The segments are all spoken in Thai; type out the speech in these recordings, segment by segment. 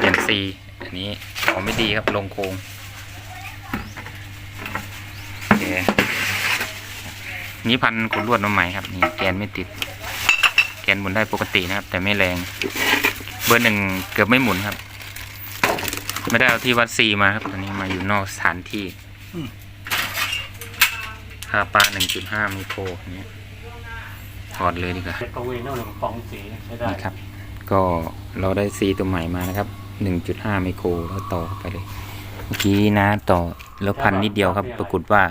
เอ็มซีอันนี้ของไม่ดีครับลงโครงโอเคนี้พันขนลวดมาใหม่ครับนี่แกนไม่ติด แกนหมุนได้ปกตินะครับ แต่ไม่แรง เบอร์หนึ่งเกือบไม่หมุนครับ ไม่ได้เอาที่วัดซีมาครับตอนนี้มาอยู่นอกสถานที่คาปลาหนึ่งจุดห้ามิโครนี้ถอดเลยดีกว่าเช็คเวน่าเลยฟองสีใช้ได้ครับ ก็เราได้ซีตัวใหม่มานะครับหนึ่งจุดห้าไมโครแล้วต่อไปเลย เมื่อกี้นะต่อแล้วพันนิดเดียวครับ ปรากฏว่า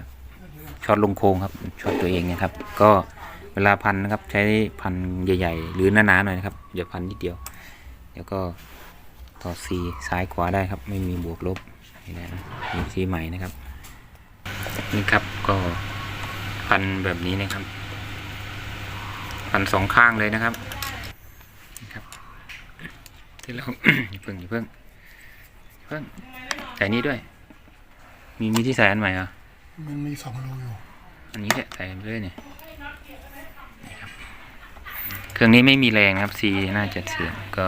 ช็อตลงโค้งครับช็อตตัวเองนะครับ ก็เวลาพันนะครับ ใช้พันใหญ่ ๆ หรือหนาๆหน่อยนะครับอย่าพันนิดเดียวเดี๋ยวก็ต่อซีซ้ายขวาได้ครับ ไม่มีบวกลบนี่นะมีซีใหม่นะครับนี่ครับก็พันแบบนี้นะครับ พันสองข้างเลยนะครับ ที่เราอย่าเพิ่งอย่าเพิ่งอย่าเพิ่งใส่นี้ด้วย มีมีที่ใส่อันใหม่เหรอมันมีสองรูอยู่ อันนี้แหละใส่ไปเลยเนี่ยนี่ครับเครื่องนี้ไม่มีแรงนะครับซีน่าจะเสียงก็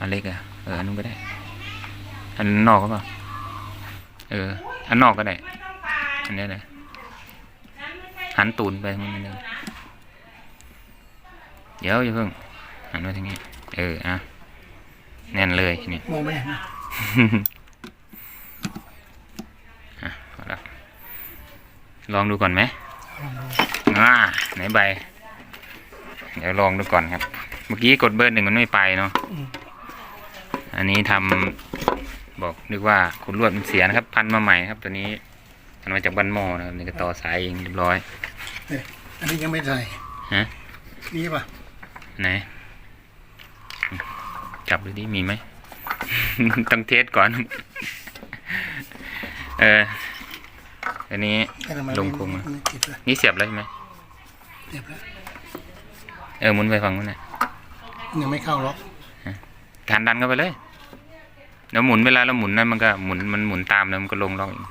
อันเล็กอะเอออันนู้นก็ได้ อันนอกก็เปล่าเออ อันนอกก็ได้ อันนี้เลยหันตูนไปทางนี้นเลยเดี๋ยวอย่าเพิ่งหันมาทางนี้ เอออะแน่นเลยทีนี้มองไม่เห็นนะอะเอาละลองดูก่อนไหมลองดูอ่าไหนใบ เดี๋ยวลองดูก่อนครับ เมื่อกี้กดเบอร์หนึ่งมันไม่ไปเนาะอืมอันนี้ทำบอกนึกว่าคุณลวดมันเสียนะครับ พันมาใหม่ครับ ตัวนี้พันมาจากบันหมอนะครับนี่ก็ต่อสายเองเรียบร้อยเนี่ยอันนี้ยังไม่ใส่ฮะนี่ป่ะไหน จับดูดิมีไหม ต้องเทสก่อน เออ อันนี้แต่ทำไมลงไม่โครงมาไม่ติดเลยนี่เสียบแล้วใช่ไหมเรียบแล้ว เออหมุนไปฝั่งนู้นนะยังไม่เข้าล็อกการดันเข้าไปเลย แล้วหมุนเวลาเราหมุนนั่นมันก็หมุนมันหมุนตามแล้วมันก็ลงล็อกเอง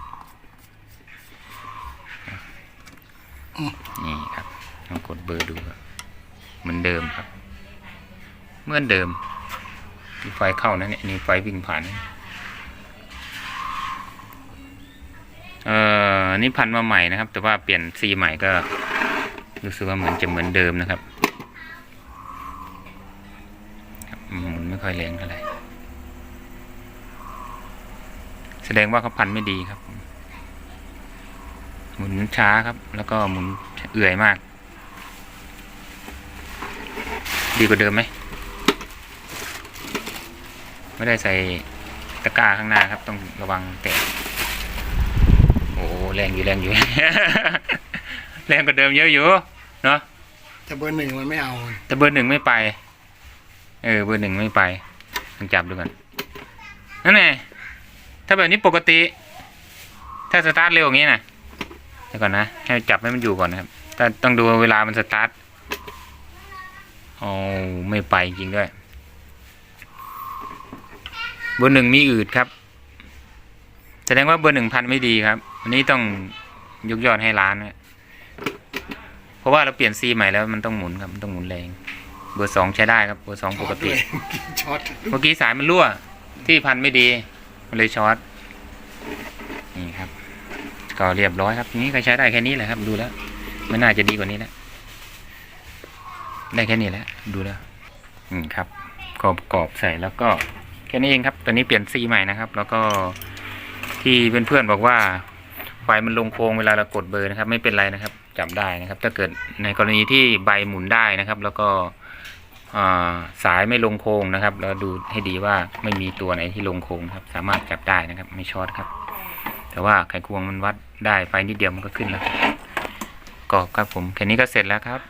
นี่ครับลองกดเบอร์ดูครับเหมือนเดิมครับ เหมือนเดิมมี ไฟเข้านะเนี่ยนี่ไฟวิ่งผ่านเอ่อนี่พันมาใหม่นะครับ แต่ว่าเปลี่ยนซีใหม่ก็รู้สึกว่าเหมือนจะเหมือนเดิมนะครับครับหมุนไม่ค่อยแรงเท่าไหร่แสดงว่าเขาพันไม่ดีครับ หมุนช้าครับ แล้วก็หมุนเอื่อยมาก ดีกว่าเดิมไหม ไม่ได้ใส่ตะกร้าข้างหน้าครับ ต้องระวังแตกโอ้แรงอยู่แรงอยู่ แรงกว่าเดิมเยอะอยู่เนาะแต่เบอร์หนึ่งมันไม่เอา แต่เบอร์หนึ่งไม่ไป เออ เบอร์หนึ่งไม่ไปลองจับดูกันนั่นไงถ้าแบบนี้ปกติ ถ้าสตาร์ทเร็วอย่างนี้นะเดี๋ยวก่อนนะ ให้จับให้มันอยู่ก่อนนะครับแต่ต้องดูเวลามันสตาร์ทโอ้ไม่ไปจริงด้วย เบอร์หนึ่งมีอืดครับ แสดงว่าเบอร์หนึ่งพันไม่ดีครับอันนี้ต้องยกยอดให้ร้านนะเพราะว่าเราเปลี่ยนซีใหม่แล้วมันต้องหมุนครับมันต้องหมุนแรง เบอร์สองใช้ได้ครับ เบอร์สองปกติ ช็อตเมื่อกี้สายมันรั่ว ที่พันไม่ดี มันเลยช็อต นี่ครับ ก็เรียบร้อยครับ นี้ก็ใช้ได้แค่นี้แหละครับ ดูแล้ว ไม่น่าจะดีกว่านี้แล้ว ได้แค่นี้แหละดูแล้ว อืมครับกรอบกรอบใส่แล้วก็ แค่นี้เองครับตอนนี้เปลี่ยนซีใหม่นะครับ แล้วก็ที่เพื่อนๆบอกว่าไฟมันลงโค้งเวลาเรากดเบอร์นะครับ ไม่เป็นไรนะครับจับได้นะครับ ถ้าเกิดในกรณีที่ใบหมุนได้นะครับ แล้วก็สายไม่ลงโค้งนะครับ แล้วดูให้ดีว่าไม่มีตัวไหนที่ลงโค้งครับ สามารถจับได้นะครับ ไม่ช็อตครับ แต่ว่าไขควงมันวัดได้ไฟนิดเดียวมันก็ขึ้นแล้วกรอบครับผมแค่นี้ก็เสร็จแล้วครับ